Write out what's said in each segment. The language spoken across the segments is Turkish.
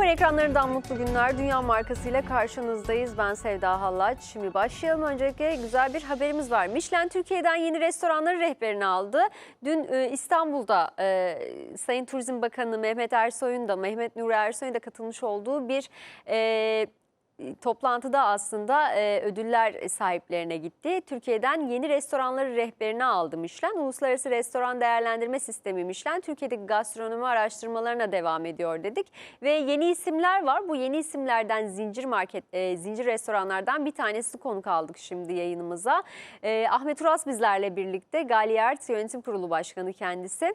Alper ekranlarından mutlu günler. Dünya markasıyla karşınızdayız. Ben Sevda Hallaç. Şimdi başlayalım. Öncelikle güzel bir haberimiz var. Michelin Türkiye'den yeni restoranları rehberini aldı. Dün e, İstanbul'da e, Sayın Turizm Bakanı Mehmet Ersoy'un da Mehmet Nuri Ersoy'un da katılmış olduğu bir e, toplantıda aslında e, ödüller sahiplerine gitti. Türkiye'den yeni restoranları rehberine aldı Michelin. Uluslararası Restoran Değerlendirme Sistemi Michelin Türkiye'deki gastronomi araştırmalarına devam ediyor dedik. Ve yeni isimler var. Bu yeni isimlerden zincir market, e, zincir restoranlardan bir tanesi konuk aldık şimdi yayınımıza. E, Ahmet Uras bizlerle birlikte Galiyart Yönetim Kurulu Başkanı kendisi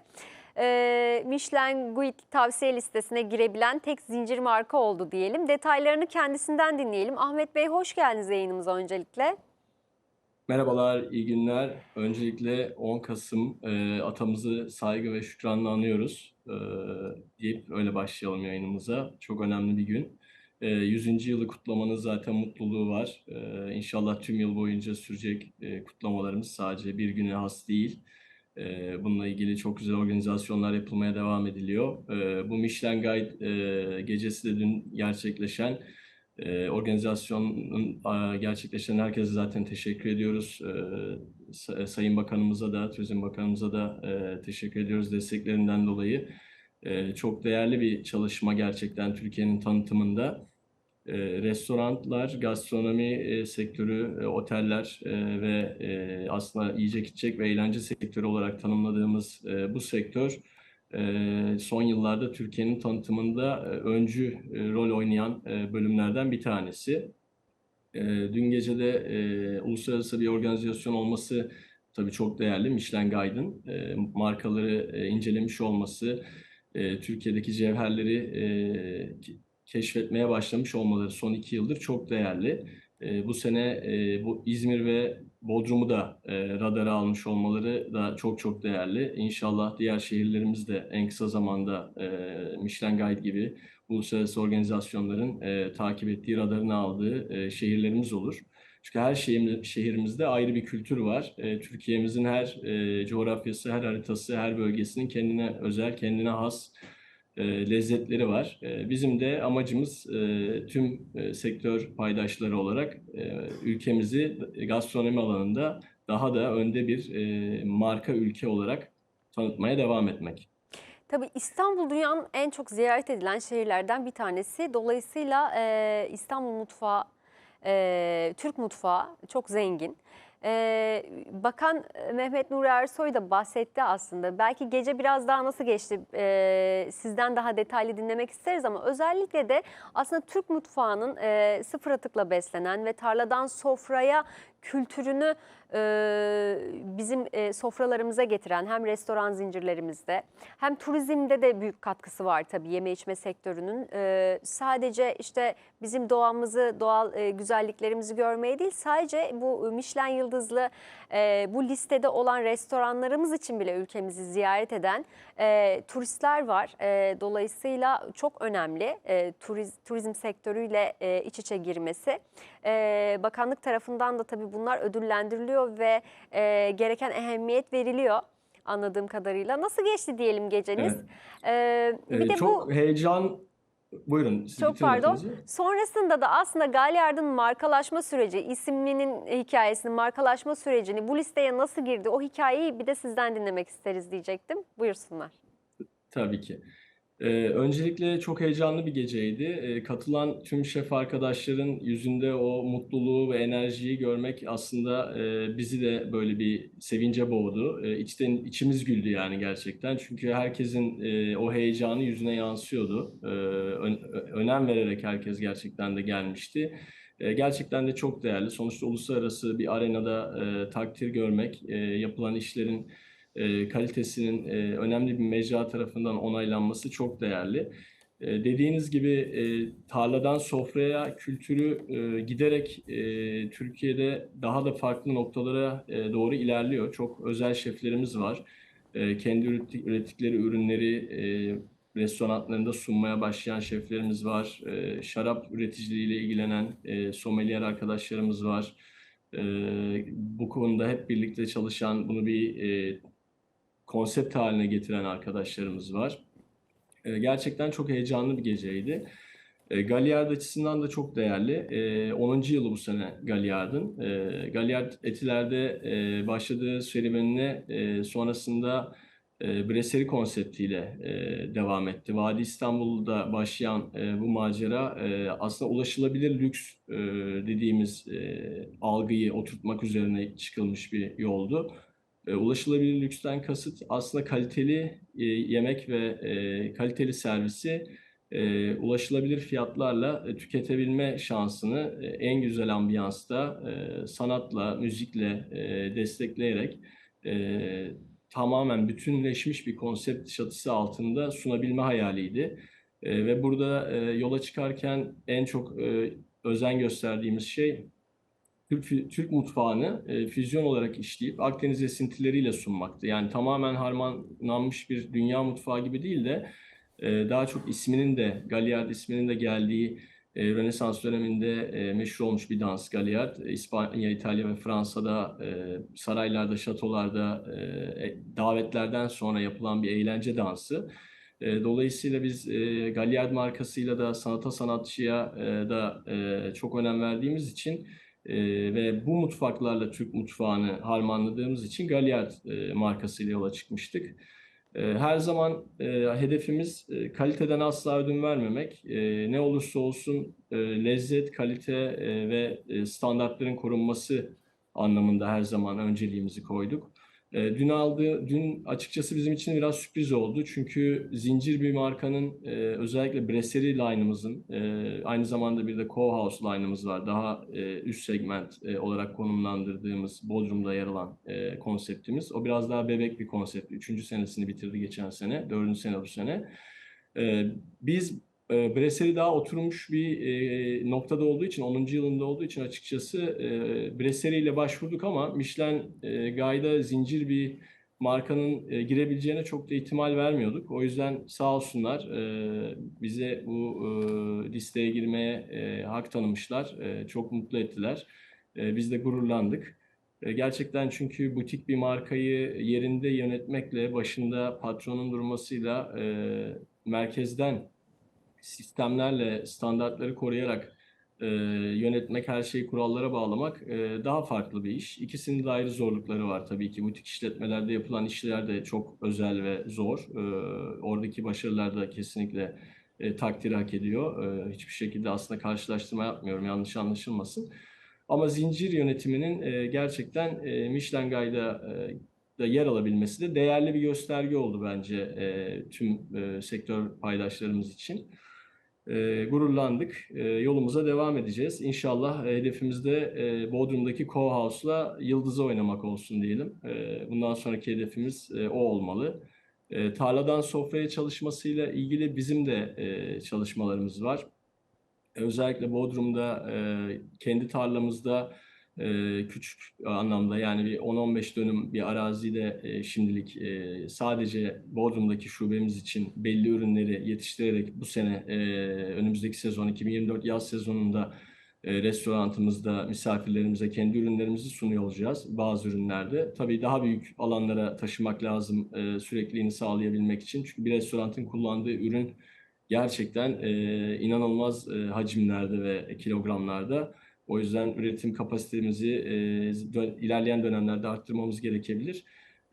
e, Michelin Guide tavsiye listesine girebilen tek zincir marka oldu diyelim. Detaylarını kendisinden dinleyelim. Ahmet Bey hoş geldiniz yayınımıza öncelikle. Merhabalar, iyi günler. Öncelikle 10 Kasım e, atamızı saygı ve şükranla anıyoruz e, deyip öyle başlayalım yayınımıza. Çok önemli bir gün. E, 100. yılı kutlamanın zaten mutluluğu var. E, inşallah tüm yıl boyunca sürecek e, kutlamalarımız sadece bir güne has değil. E, bununla ilgili çok güzel organizasyonlar yapılmaya devam ediliyor. E, bu Michelin Guide e, gecesi de dün gerçekleşen e, organizasyonun e, gerçekleşen herkese zaten teşekkür ediyoruz. E, Sa- Sayın Bakanımıza da, Turizm Bakanımıza da e, teşekkür ediyoruz desteklerinden dolayı. E, çok değerli bir çalışma gerçekten Türkiye'nin tanıtımında. E, restoranlar, gastronomi e, sektörü, e, oteller e, ve e, aslında yiyecek içecek ve eğlence sektörü olarak tanımladığımız e, bu sektör e, son yıllarda Türkiye'nin tanıtımında e, öncü e, rol oynayan e, bölümlerden bir tanesi. E, Dün gece de e, uluslararası bir organizasyon olması tabii çok değerli. Michelin Guide'ın e, markaları e, incelemiş olması, e, Türkiye'deki cevherleri e, keşfetmeye başlamış olmaları son iki yıldır çok değerli. E, bu sene e, bu İzmir ve Bodrum'u da e, radara almış olmaları da çok çok değerli. İnşallah diğer şehirlerimiz de en kısa zamanda e, Michelin Guide gibi uluslararası organizasyonların e, takip ettiği, radarını aldığı e, şehirlerimiz olur. Çünkü her şehrimizde ayrı bir kültür var. E, Türkiye'mizin her e, coğrafyası, her haritası, her bölgesinin kendine özel, kendine has e, lezzetleri var. E, bizim de amacımız e, tüm e, sektör paydaşları olarak e, ülkemizi gastronomi alanında daha da önde bir e, marka ülke olarak tanıtmaya devam etmek. Tabii İstanbul dünyanın en çok ziyaret edilen şehirlerden bir tanesi. Dolayısıyla e, İstanbul mutfağı, e, Türk mutfağı çok zengin. E, Bakan Mehmet Nuri Ersoy da bahsetti aslında. Belki gece biraz daha nasıl geçti e, sizden daha detaylı dinlemek isteriz ama özellikle de aslında Türk mutfağının e, sıfır atıkla beslenen ve tarladan sofraya kültürünü e, bizim e, sofralarımıza getiren hem restoran zincirlerimizde hem turizmde de büyük katkısı var tabii yeme içme sektörünün. E, sadece işte bizim doğamızı, doğal e, güzelliklerimizi görmeye değil sadece bu Michelin yıldızlı e, bu listede olan restoranlarımız için bile ülkemizi ziyaret eden e, turistler var. E, dolayısıyla çok önemli e, turiz, turizm sektörüyle e, iç içe girmesi. E, bakanlık tarafından da tabii bunlar ödüllendiriliyor ve e, gereken ehemmiyet veriliyor anladığım kadarıyla. Nasıl geçti diyelim geceniz? Evet. E, bir E, de çok bu heyecan... Buyurun, siz çok pardon. lafınızı. Sonrasında da aslında Galyard'ın markalaşma süreci, isimlinin hikayesini, markalaşma sürecini bu listeye nasıl girdi o hikayeyi bir de sizden dinlemek isteriz diyecektim. Buyursunlar. Tabii ki. Ee, öncelikle çok heyecanlı bir geceydi. Ee, katılan tüm şef arkadaşların yüzünde o mutluluğu ve enerjiyi görmek aslında e, bizi de böyle bir sevince boğdu. E, içten içimiz güldü yani gerçekten. Çünkü herkesin e, o heyecanı yüzüne yansıyordu. E, ön- önem vererek herkes gerçekten de gelmişti. E, gerçekten de çok değerli. Sonuçta uluslararası bir arenada e, takdir görmek, e, yapılan işlerin e, kalitesinin e, önemli bir mecra tarafından onaylanması çok değerli. E, dediğiniz gibi e, tarladan sofraya kültürü e, giderek e, Türkiye'de daha da farklı noktalara e, doğru ilerliyor. Çok özel şeflerimiz var. E, kendi üretti- ürettikleri ürünleri e, restoranlarında sunmaya başlayan şeflerimiz var. E, şarap üreticiliğiyle ilgilenen e, sommelier arkadaşlarımız var. E, bu konuda hep birlikte çalışan, bunu bir e, konsept haline getiren arkadaşlarımız var. E, gerçekten çok heyecanlı bir geceydi. E, Galliard açısından da çok değerli. E, 10. yılı bu sene Galliard'ın. E, Galliard Etiler'de e, başladığı serüvenine e, sonrasında e, Brasserie konseptiyle e, devam etti. Vadi İstanbul'da başlayan e, bu macera e, aslında ulaşılabilir lüks e, dediğimiz e, algıyı oturtmak üzerine çıkılmış bir yoldu. E, ulaşılabilir lüksten kasıt aslında kaliteli e, yemek ve e, kaliteli servisi ulaşılabilir fiyatlarla tüketebilme şansını en güzel ambiyansta sanatla, müzikle destekleyerek tamamen bütünleşmiş bir konsept çatısı altında sunabilme hayaliydi. Ve burada yola çıkarken en çok özen gösterdiğimiz şey Türk, Türk mutfağını e, füzyon olarak işleyip Akdeniz esintileriyle sunmaktı. Yani tamamen harmanlanmış bir dünya mutfağı gibi değil de e, daha çok isminin de Galliard isminin de geldiği e, Rönesans döneminde e, meşhur olmuş bir dans Galliard. İspanya, İtalya ve Fransa'da e, saraylarda, şatolarda e, davetlerden sonra yapılan bir eğlence dansı. E, dolayısıyla biz e, Galliard markasıyla da sanata sanatçıya e, da e, çok önem verdiğimiz için e, ve bu mutfaklarla Türk mutfağını harmanladığımız için Galliard e, markasıyla yola çıkmıştık. E, her zaman e, hedefimiz e, kaliteden asla ödün vermemek. E, ne olursa olsun e, lezzet, kalite e, ve e, standartların korunması anlamında her zaman önceliğimizi koyduk. E, dün aldığı, dün açıkçası bizim için biraz sürpriz oldu. Çünkü zincir bir markanın e, özellikle Brasserie line'ımızın e, aynı zamanda bir de Co-House line'ımız var. Daha üst segment olarak konumlandırdığımız Bodrum'da yer alan konseptimiz. O biraz daha bebek bir konsept. Üçüncü senesini bitirdi geçen sene. Dördüncü sene bu sene. Biz e, daha oturmuş bir e, noktada olduğu için, 10. yılında olduğu için açıkçası e, ile başvurduk ama Michelin e, Guide'a zincir bir markanın e, girebileceğine çok da ihtimal vermiyorduk. O yüzden sağ olsunlar bize bu listeye girmeye hak tanımışlar. Çok mutlu ettiler. Biz de gururlandık. Gerçekten çünkü butik bir markayı yerinde yönetmekle, başında patronun durmasıyla merkezden sistemlerle, standartları koruyarak e, yönetmek, her şeyi kurallara bağlamak e, daha farklı bir iş. İkisinin de ayrı zorlukları var tabii ki. Butik işletmelerde yapılan işler de çok özel ve zor. E, oradaki başarılar da kesinlikle e, takdir hak ediyor. E, hiçbir şekilde aslında karşılaştırma yapmıyorum, yanlış anlaşılmasın. Ama zincir yönetiminin e, gerçekten e, Michelin Guide'a e, da yer alabilmesi de değerli bir gösterge oldu bence e, tüm e, sektör paydaşlarımız için e, gururlandık. E, yolumuza devam edeceğiz. İnşallah e, hedefimiz de e, Bodrum'daki Co-House'la Yıldız'ı oynamak olsun diyelim. E, bundan sonraki hedefimiz e, o olmalı. E, tarladan sofraya çalışmasıyla ilgili bizim de e, çalışmalarımız var. Özellikle Bodrum'da e, kendi tarlamızda küçük anlamda yani bir 10-15 dönüm bir arazide şimdilik sadece Bodrum'daki şubemiz için belli ürünleri yetiştirerek bu sene önümüzdeki sezon 2024 yaz sezonunda e, restoranımızda misafirlerimize kendi ürünlerimizi sunuyor olacağız bazı ürünlerde. Tabii daha büyük alanlara taşımak lazım e, sürekliliğini sağlayabilmek için. Çünkü bir restoranın kullandığı ürün gerçekten inanılmaz hacimlerde ve kilogramlarda. O yüzden üretim kapasitemizi e, ilerleyen dönemlerde arttırmamız gerekebilir.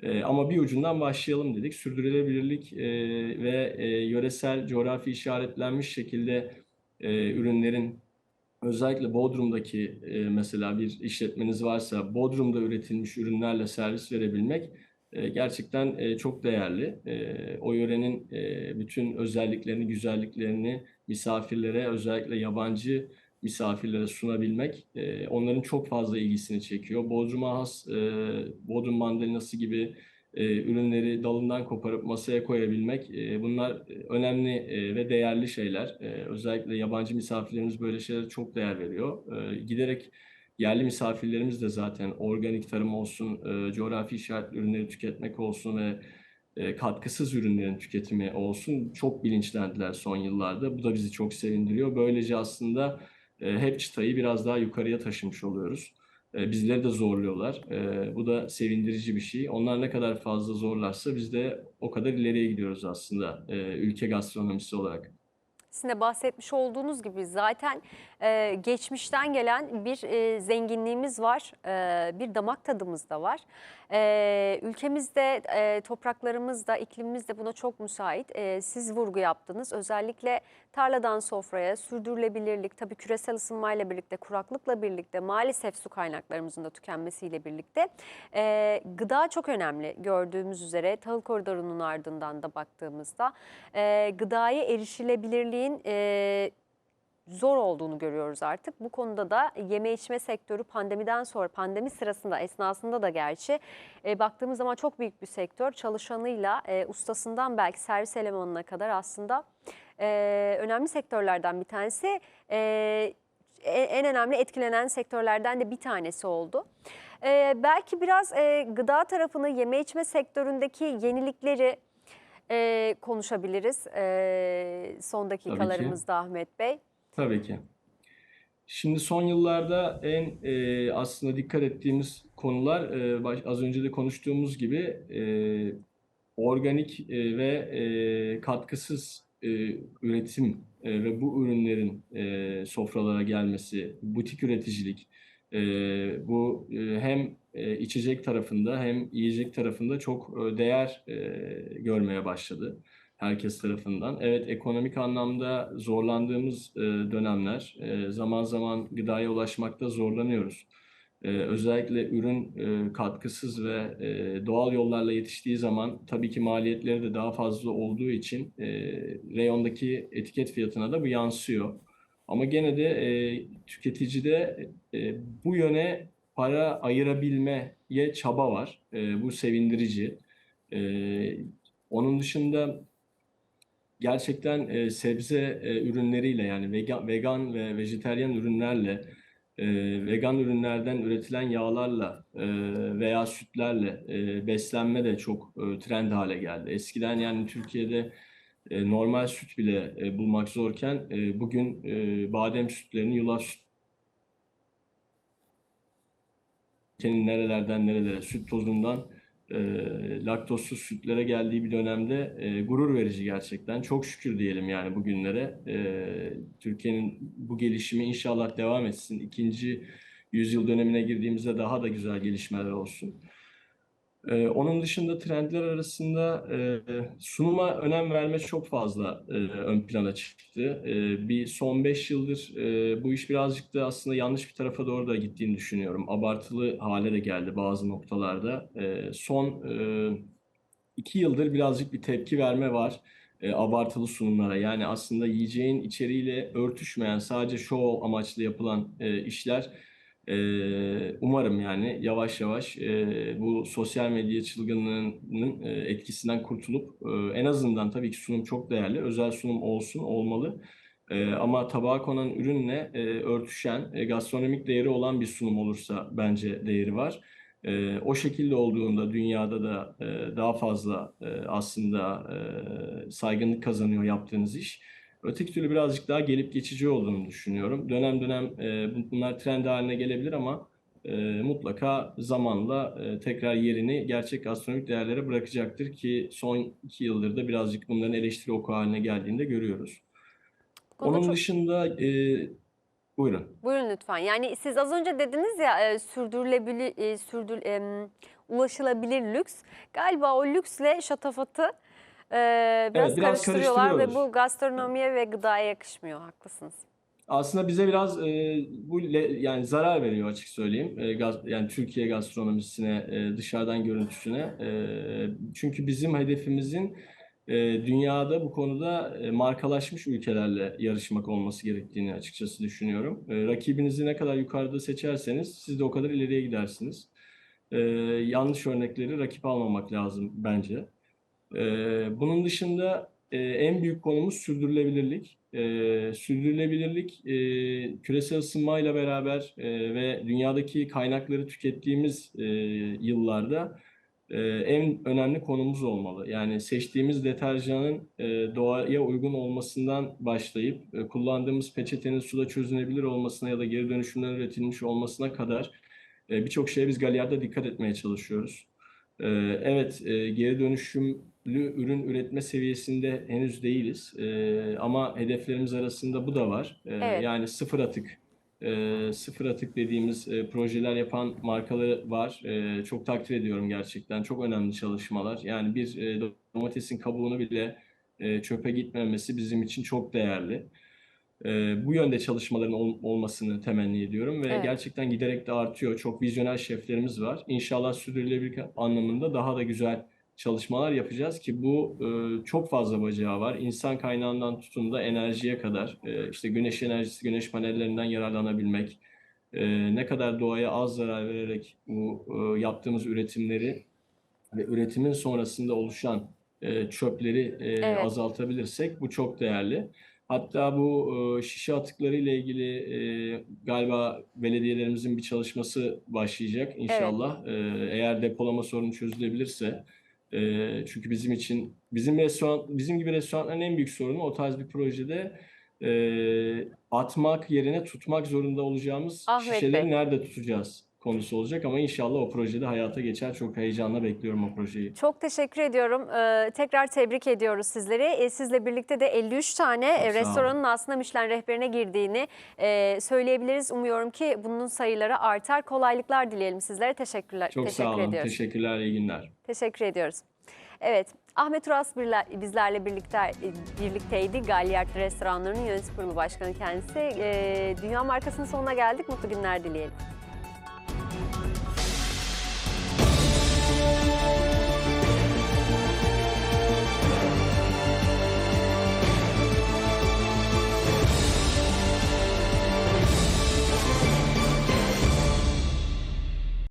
E, ama bir ucundan başlayalım dedik. Sürdürülebilirlik e, ve e, yöresel coğrafi işaretlenmiş şekilde e, ürünlerin özellikle Bodrum'daki e, mesela bir işletmeniz varsa Bodrum'da üretilmiş ürünlerle servis verebilmek e, gerçekten e, çok değerli. E, o yörenin e, bütün özelliklerini, güzelliklerini misafirlere özellikle yabancı misafirlere sunabilmek e, onların çok fazla ilgisini çekiyor. Bodrum'a has e, Bodrum mandalinası gibi e, ürünleri dalından koparıp masaya koyabilmek e, bunlar önemli e, ve değerli şeyler. E, özellikle yabancı misafirlerimiz böyle şeylere çok değer veriyor. E, giderek yerli misafirlerimiz de zaten organik tarım olsun, e, coğrafi işaretli ürünleri tüketmek olsun ve e, katkısız ürünlerin tüketimi olsun çok bilinçlendiler son yıllarda. Bu da bizi çok sevindiriyor. Böylece aslında hep çıtayı biraz daha yukarıya taşımış oluyoruz. E, bizleri de zorluyorlar. E, bu da sevindirici bir şey. Onlar ne kadar fazla zorlarsa biz de o kadar ileriye gidiyoruz aslında e, ülke gastronomisi olarak. Sizin de bahsetmiş olduğunuz gibi zaten e, geçmişten gelen bir e, zenginliğimiz var, e, bir damak tadımız da var. Ülkemizde, e, topraklarımız da, iklimimiz de buna çok müsait. E, siz vurgu yaptınız. Özellikle tarladan sofraya, sürdürülebilirlik, tabii küresel ısınmayla birlikte, kuraklıkla birlikte, maalesef su kaynaklarımızın da tükenmesiyle birlikte e, gıda çok önemli gördüğümüz üzere. Tahıl koridorunun ardından da baktığımızda e, gıdaya erişilebilirliğin e, zor olduğunu görüyoruz artık. Bu konuda da yeme içme sektörü pandemiden sonra, pandemi sırasında, esnasında da gerçi e, baktığımız zaman çok büyük bir sektör. Çalışanıyla, e, ustasından belki servis elemanına kadar aslında e, önemli sektörlerden bir tanesi. E, e- en önemli etkilenen sektörlerden de bir tanesi oldu. E, belki biraz e, gıda tarafını, yeme içme sektöründeki yenilikleri e, konuşabiliriz e, son dakikalarımızda Ahmet Bey. Tabii ki. Şimdi son yıllarda en e, aslında dikkat ettiğimiz konular e, baş- az önce de konuştuğumuz gibi e, organik e, ve e, katkısız e, üretim e, ve bu ürünlerin e, sofralara gelmesi, butik üreticilik, e, bu e, hem e, içecek tarafında hem yiyecek tarafında çok e, değer e, görmeye başladı herkes tarafından. Evet ekonomik anlamda zorlandığımız e, dönemler, e, zaman zaman gıdaya ulaşmakta zorlanıyoruz. E, özellikle ürün e, katkısız ve e, doğal yollarla yetiştiği zaman tabii ki maliyetleri de daha fazla olduğu için e, reyondaki etiket fiyatına da bu yansıyor. Ama gene de e, tüketicide e, bu yöne para ayırabilmeye çaba var. E, bu sevindirici. E, onun dışında gerçekten e, sebze e, ürünleriyle yani vegan, vegan ve vejeteryan ürünlerle e, vegan ürünlerden üretilen yağlarla e, veya sütlerle e, beslenme de çok e, trend hale geldi. Eskiden yani Türkiye'de e, normal süt bile e, bulmak zorken e, bugün e, badem sütlerini, yulaf süt nerelerden nerelere süt tozundan e, laktozsuz sütlere geldiği bir dönemde e, gurur verici gerçekten. Çok şükür diyelim yani bugünlere. E, Türkiye'nin bu gelişimi inşallah devam etsin. İkinci yüzyıl dönemine girdiğimizde daha da güzel gelişmeler olsun. Ee, onun dışında trendler arasında e, sunuma önem verme çok fazla e, ön plana çıktı. E, bir son 5 yıldır e, bu iş birazcık da aslında yanlış bir tarafa doğru da gittiğini düşünüyorum. Abartılı hale de geldi bazı noktalarda. E, son 2 yıldır birazcık bir tepki verme var e, abartılı sunumlara. Yani aslında yiyeceğin içeriğiyle örtüşmeyen sadece şov amaçlı yapılan e, işler umarım yani yavaş yavaş bu sosyal medya çılgınlığının etkisinden kurtulup en azından tabii ki sunum çok değerli. Özel sunum olsun, olmalı. Ama tabağa konan ürünle örtüşen, gastronomik değeri olan bir sunum olursa bence değeri var. O şekilde olduğunda dünyada da daha fazla aslında saygınlık kazanıyor yaptığınız iş. Öteki türlü birazcık daha gelip geçici olduğunu düşünüyorum. Dönem dönem e, bunlar trend haline gelebilir ama e, mutlaka zamanla e, tekrar yerini gerçek gastronomik değerlere bırakacaktır ki son iki yıldır da birazcık bunların eleştiri oku haline geldiğini de görüyoruz. Konuda Onun çok- dışında e, buyurun. Buyurun lütfen. Yani siz az önce dediniz ya e, sürdürülebilir, e, sürdür, em, ulaşılabilir lüks. Galiba o lüksle şatafatı e, biraz, Evet, biraz karıştırıyorlar ve bu gastronomiye ve gıdaya yakışmıyor. Haklısınız. Aslında bize biraz e, bu le- yani zarar veriyor açık söyleyeyim. E, gaz- yani Türkiye gastronomisine, e, dışarıdan görüntüsüne. E, çünkü bizim hedefimizin e, dünyada bu konuda e, markalaşmış ülkelerle yarışmak olması gerektiğini açıkçası düşünüyorum. E, rakibinizi ne kadar yukarıda seçerseniz siz de o kadar ileriye gidersiniz. E, yanlış örnekleri rakip almamak lazım bence. Ee, bunun dışında e, en büyük konumuz sürdürülebilirlik. Ee, sürdürülebilirlik e, küresel ısınmayla beraber e, ve dünyadaki kaynakları tükettiğimiz yıllarda en önemli konumuz olmalı. Yani seçtiğimiz deterjanın doğaya uygun olmasından başlayıp kullandığımız peçetenin suda çözünebilir olmasına ya da geri dönüşümden üretilmiş olmasına kadar Birçok şeye biz Galyard'da dikkat etmeye çalışıyoruz. Evet, geri dönüşümlü ürün üretme seviyesinde henüz değiliz. E, Ama hedeflerimiz arasında bu da var. E, Evet. Yani sıfır atık, e, sıfır atık dediğimiz e, projeler yapan markaları var. E, Çok takdir ediyorum gerçekten. Çok önemli çalışmalar. Yani bir e, domatesin kabuğunu bile e, çöpe gitmemesi bizim için çok değerli. E, Bu yönde çalışmaların ol- olmasını temenni ediyorum ve Evet. gerçekten giderek de artıyor. Çok vizyoner şeflerimiz var. İnşallah sürdürülebilirlik anlamında daha da güzel çalışmalar yapacağız ki bu e, çok fazla bacağı var. İnsan kaynağından tutun da enerjiye kadar e, işte güneş enerjisi, güneş panellerinden yararlanabilmek, e, ne kadar doğaya az zarar vererek bu e, yaptığımız üretimleri ve üretimin sonrasında oluşan e, çöpleri e, Evet. azaltabilirsek bu çok değerli. Hatta bu e, şişe atıkları ile ilgili e, galiba belediyelerimizin bir çalışması başlayacak inşallah. E, eğer depolama sorunu çözülebilirse. E, çünkü bizim için bizim restoran bizim gibi restoranların en büyük sorunu o tarz bir projede e, atmak yerine tutmak zorunda olacağımız Ahmet şişeleri Bey. nerede tutacağız konusu olacak ama inşallah o projede hayata geçer. Çok heyecanla bekliyorum o projeyi. Çok teşekkür ediyorum. Ee, tekrar tebrik ediyoruz sizleri. Ee, sizle birlikte de 53 tane e, Çok olun. restoranın aslında Michelin rehberine girdiğini e, söyleyebiliriz. Umuyorum ki bunun sayıları artar. Kolaylıklar dileyelim sizlere. Teşekkürler. Çok teşekkür sağ olun. ediyoruz. Teşekkürler, iyi günler. Teşekkür ediyoruz. Evet, Ahmet Uras bizlerle birlikte birlikteydi. Galliard Restoranları'nın yönetim kurulu başkanı kendisi. Ee, Dünya markasının sonuna geldik. Mutlu günler dileyelim.